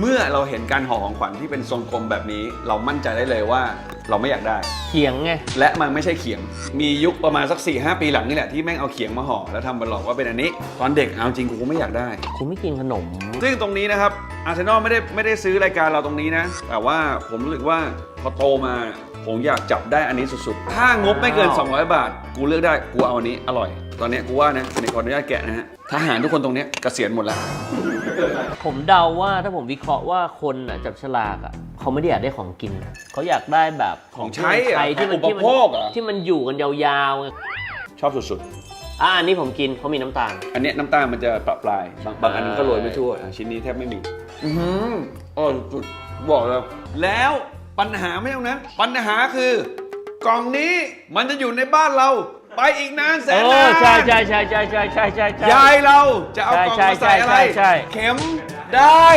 เมื่อเราเห็นการห่อของขวัญที่เป็นทรงกลมแบบนี้ เรามั่นใจได้เลยว่าเราไม่อยากได้ เขียงไง และมันไม่ใช่เขียง มียุคประมาณสัก4ี่หปีหลังนี่แหละที่แม่งเอาเขียงมาห่อแล้วทำมาหลอกว่าเป็นอันนี้ ตอนเด็กเอาจริงกูก็ไม่อยากได้ คุณไม่กินขนม ซึ่งตรงนี้นะครับอาร์เซนอลไม่ได้ไม่ได้ซื้อรายการเราตรงนี้นะ แต่ว่าผมรู้สึกว่าพอโตมาผมอยากจับได้อันนี้สุดๆ ถ้างบไม่เกิน 200 บาท กูเลือกได้กูเอาอันนี้อร่อย ตอนเนี้ยกูว่านะในขออนุญาตแกะนะฮะทหารทุกคนตรงเนี้ยเกษียณหมดแล้ว ผมเดาว่าถ้าผมวิเคราะห์ว่าคนอะจับฉลากอะเขาไม่ได้อยากได้ของกินนะเขาอยากได้แบบของใช้อะที่มันอุปที่มันโภคเหรอที่มันอยู่กันยาวๆไงชอบสุดอะอันนี้ผมกินเพราะมีน้ำตาล ๆ อันเนี้ยน้ำตาลมันจะปรับปลาย บางบางอันมันก็โรยไม่ทั่วอะชิ้นนี้แทบไม่มี อือหืออร่อยสุดบอกเลยแล้วปัญหาไม่ตรงนั้น ปัญหาคือกล่องนี้มันจะอยู่ในบ้านเรา ไปอีกนานแสนนานใช่ใช่ใช่ใช่ใช่ใช่ใช่ ยายเราจะเอากองมาใส่อะไรเข็มได้